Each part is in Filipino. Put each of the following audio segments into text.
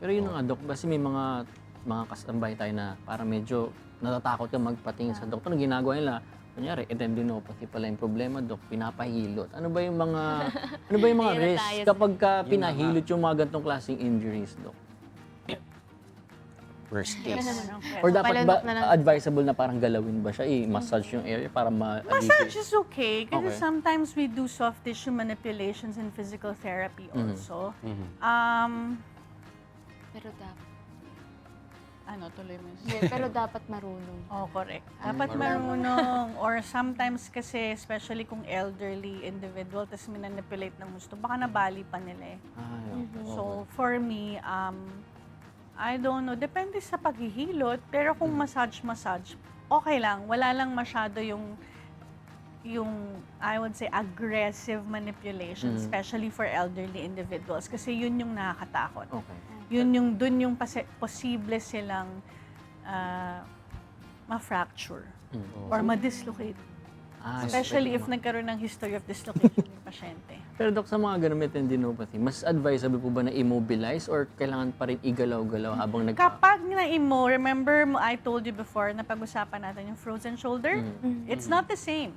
Pero yun nga, Dok, kasi may mga mga kasambay tayo na para medyo natatakot ka magpatingin sa doktor. Ang ginagawa nila, kunyari, tendinopathy pala yung problema, Dok, pinapahilot. Ano ba yung mga ano ba yung mga tayo sa- kapag ka pinahilot yung mga ganitong klaseng injuries, Dok? Worst case. Or dapat ba na lang. advisable na parang galawin ba siya, i-massage yung area para Massage ma-alleviate? is okay kasi Okay. sometimes we do soft tissue manipulations in physical therapy Mm-hmm. also. Um, Pero dapat. ano, tuloy mo. yun. Yeah, pero dapat marunong. Oh, correct. Dapat marunong. Or sometimes kasi, especially kung elderly individual, tapos minanipulate ng gusto, baka nabali pa nila eh. Ay, okay. So, for me, um, I don't know. Depende sa paghihilot. Pero kung massage-massage, okay lang. Wala lang masyado yung yung, I would say, aggressive manipulation, Mm. especially for elderly individuals. Kasi yun yung nakakatakot. Okay. Yun yung, dun yung pasi- posible silang ah, ma-fracture Mm. or ma-dislocate. Ah, Especially if nagkaroon ng history of dislocation yung pasyente. Pero Dok, sa mga ganun may tendinopathy, mas advisable po ba na immobilize or kailangan pa rin igalaw-galaw habang nag- Kapag na-imo, remember mo, I told you before na pag-usapan natin yung frozen shoulder? It's not the same.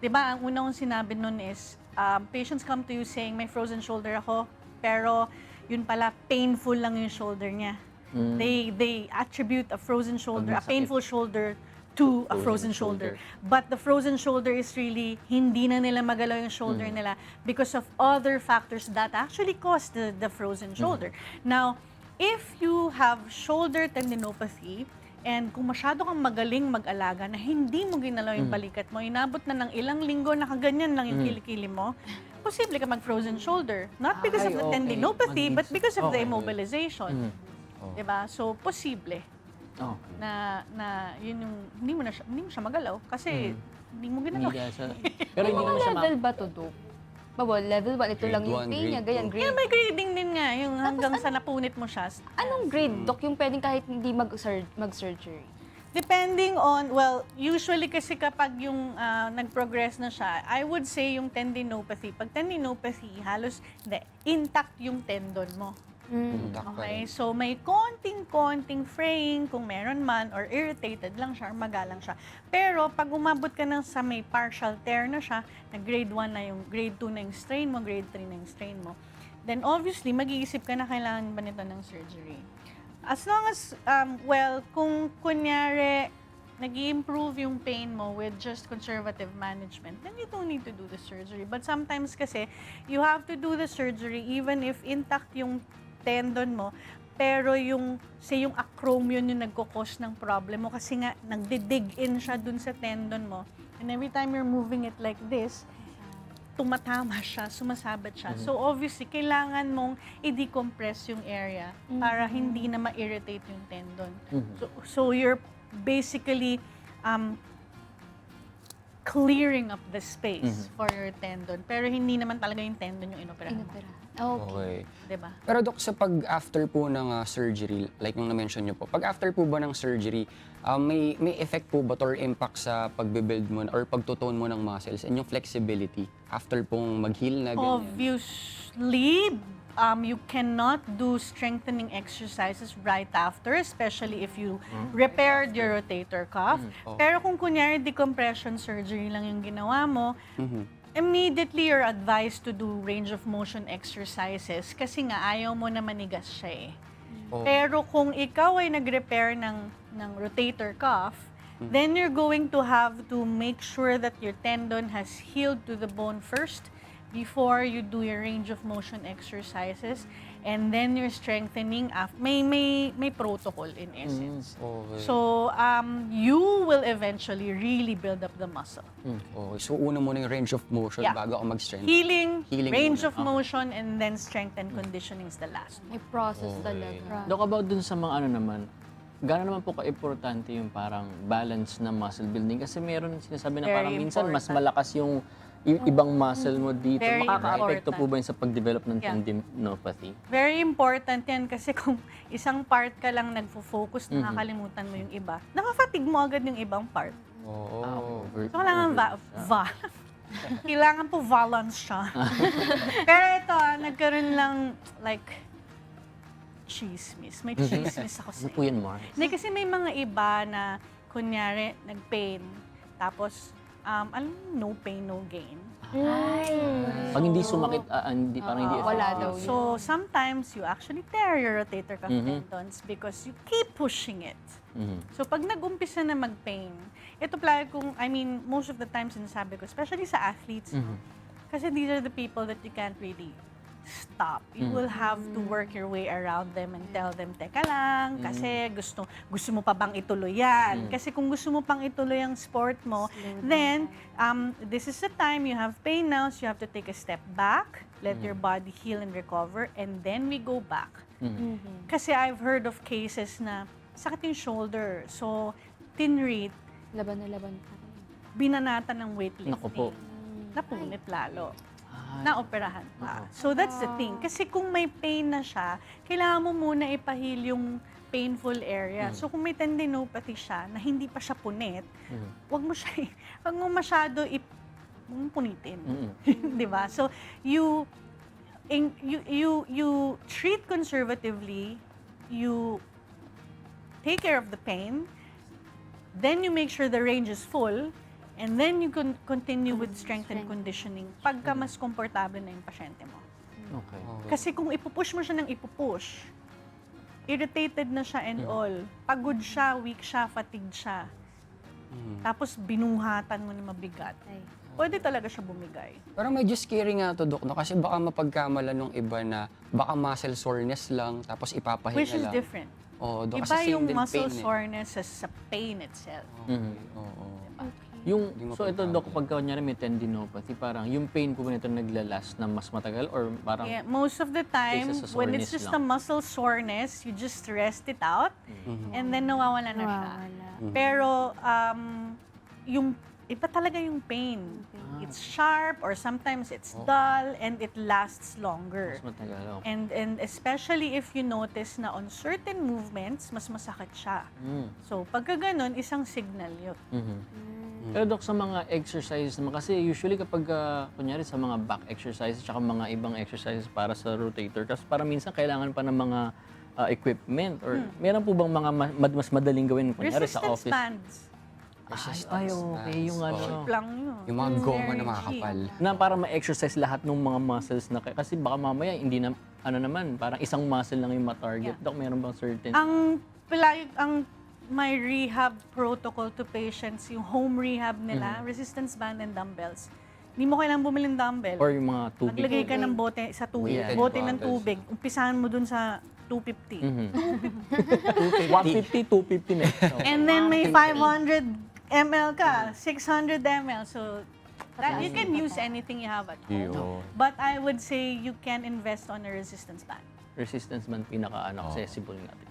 'Di ba Ang una kong sinabi nun is, um, patients come to you saying, may frozen shoulder ako, pero yun pala, painful lang yung shoulder niya. Mm. They they attribute a frozen shoulder, a painful shoulder to a frozen shoulder. But the frozen shoulder is really hindi na nila magalaw yung shoulder nila because of other factors that actually cause the, the frozen shoulder. Now, if you have shoulder tendinopathy, and kung masyado kang magaling mag-alaga na hindi mo ginalaw yung balikat mo, inabot na ng ilang linggo, nakaganyan lang yung kilikili mo, posible ka mag-frozen shoulder. Not because Ay, of the okay. tendinopathy, but because of the Okay. immobilization. Mm. Diba? So, posible Okay. na na yun yung hindi mo na siya, hindi mo siya magalaw kasi hindi mo Hindi ginalaw. dahil sa... Pero hindi naman siya ma- level ba to, Dok? Bawal, level 1, ito Grade lang yung one, pain niya, grade ganyan, two. grade. Yeah, may grading din nga yung hanggang sa napunit mo siya. Anong grade, Dok, yung pwedeng kahit hindi mag-sur- mag-surgery? Depending on, well, usually kasi kapag yung ah, nag-progress na siya, I would say yung tendinopathy. Pag tendinopathy, halos, hindi, intact yung tendon mo. Mm. Okay, so may konting-konting fraying kung meron man or irritated lang siya or magalang siya. Pero pag umabot ka ng sa may partial tear na siya, na grade 1 na yung, grade 2 na yung strain mo, grade 3 na yung strain mo, then obviously mag-iisip ka na kailangan ba nito ng surgery. As long as, um, well, kung kunyari, nag improve yung pain mo with just conservative management, then you don't need to do the surgery. But sometimes kasi, you have to do the surgery even if intact yung tendon mo, pero yung, say yung acromion yung nagkukos ng problem mo kasi nga, nagdidig in siya dun sa tendon mo. And every time you're moving it like this, tumatama siya, sumasabit siya. So obviously, kailangan mong i-decompress yung area para hindi na ma-irritate yung tendon. So, so you're basically um, clearing up the space for your tendon. Pero hindi naman talaga yung tendon yung inoperahan mo. Inopera. Okay. Okay. Diba? Pero Dok, sa pag-after po ng ah, surgery, like nung na-mention nyo po, pag-after po ba ng surgery, ah, may, may effect po ba to or impact sa pagbe-build mo or pagtutone mo ng muscles and yung flexibility after pong mag-heal na ganyan? Obviously, um, you cannot do strengthening exercises right after, especially if you repaired your rotator cuff. Pero kung kunyari decompression surgery lang yung ginawa mo, immediately you're advised to do range of motion exercises kasi nga ayaw mo na manigas siya eh. Oh. Pero kung ikaw ay nag-repair ng, ng rotator cuff, then you're going to have to make sure that your tendon has healed to the bone first before you do your range of motion exercises and then you're strengthening af- may may may protocol in essence. Okay. So um you will eventually really build up the muscle. okay. So una muna yung range of motion Yeah. bago ako mag-strength. Healing, Healing range muna. of motion and then strength and conditioning is the last. May process talaga. Dok, about dun sa mga ano naman, gano'n naman po ka-importante yung parang balance ng muscle building? Kasi meron sinasabi na Very parang minsan mas important. malakas yung i- ibang muscle mo dito. Very Makaka-apekto po ba yun sa pag-develop ng Yeah. tendinopathy? Very important yan kasi kung isang part ka lang nagfo-focus, nakakalimutan mo yung iba. Nakafatigue mo agad yung ibang part. Oo. Ah, over- So, kailangan va- overload siya. va- kailangan po balance siya. Pero ito, ah, nagkaroon lang like chismis. May chismis ako Ano sa po yan, Mars? Hindi, kasi may mga iba na, kunyari, nag-pain. Tapos, um, alam mo, no pain, no gain. Pag hindi sumakit, ah, ah, hindi, parang hindi wala effective. daw yun. So, sometimes you actually tear your rotator cuff Mhm. tendons because you keep pushing it. Mhm. So, pag nag-umpisa na mag-pain, ito pala kung, I mean, most of the time sinasabi ko, especially sa athletes, Mhm. kasi these are the people that you can't really stop. You Mm. will have to work your way around them and tell them, teka lang, kasi gusto gusto mo pa bang ituloy yan? Mm. Kasi kung gusto mo pang ituloy ang sport mo, then um, this is the time you have pain now, so you have to take a step back, let your body heal and recover, and then we go back. Mhm. Kasi I've heard of cases na sakit yung shoulder, so tinrate, Laban na laban pa rin. binanatan ng weightlifting. Naku po. Napunit lalo. Ah, naoperahan pa. So that's the thing. Kasi kung may pain na siya, kailangan mo muna ipahil yung painful area. So kung may tendinopathy siya na hindi pa siya punit, mhm. wag mo siya, wag mo masyado ip, wag mo punitin. Mhm. 'Di ba? So you in, you you you treat conservatively, you take care of the pain, then you make sure the range is full, and then you can continue with strength and conditioning pagka mas komportable na yung pasyente mo. Okay. Kasi kung ipupush mo siya ng ipupush, irritated na siya and all, pagod siya, weak siya, fatigued siya, Mhm. tapos binuhatan mo na mabigat, Ay. pwede talaga siya bumigay. Pero medyo scary nga to, Dok, no? Kasi baka mapagkamala nung iba na baka muscle soreness lang, tapos ipapahinga Which is lang. different. Oo, Dok, Iba kasi same yung din muscle pain, eh. soreness sa, sa pain itself. Mhm. Oo. Yung, Hindi mo so ito. Dok, pagka kunyari may tendinopathy, parang yung pain po ba nito naglalas na mas matagal or parang Yeah, most of the time, sa when it's soreness just lang. a muscle soreness, you just rest it out, Mhm. and then nawawala na siya. Nawawala. Pero, um, yung, iba talaga yung pain. Ah. It's sharp, or sometimes it's Oo. dull, and it lasts longer. mas matagal? Okay. And, and especially if you notice na on certain movements, mas masakit siya. Mm. So, pagka ganun, isang signal yun. Mhm. Pero Dok, sa mga exercises naman, kasi usually kapag, ah, kunyari sa mga back exercises, tsaka mga ibang exercises para sa rotator, kasi para minsan kailangan pa ng mga ah, equipment, or meron po bang mga ma- mad- mas madaling gawin, kunyari sa Resistance office? bands. Resistance Ay, okay, yung ano. Lang yun. Yung mga goma na cheap. makakapal. Na para ma-exercise lahat ng mga muscles na, kasi baka mamaya hindi na, ano naman, parang isang muscle lang yung ma-target. Yeah. Dok, meron bang certain? Ang palagi ang my rehab protocol to patients, yung home rehab nila, resistance band and dumbbells. Hindi mo kailangan bumili ng dumbbell. or yung mga tubig? Maglagay ka ng bote sa tubig, Yeah. bote ng tubig. Umpisahan mo dun sa 250. Mhm. 150, 250 na. And then may 500 ml ka, 600 ml. So that, you can use anything you have at home. But I would say you can invest on a resistance band. Resistance man pinaka-accessible natin.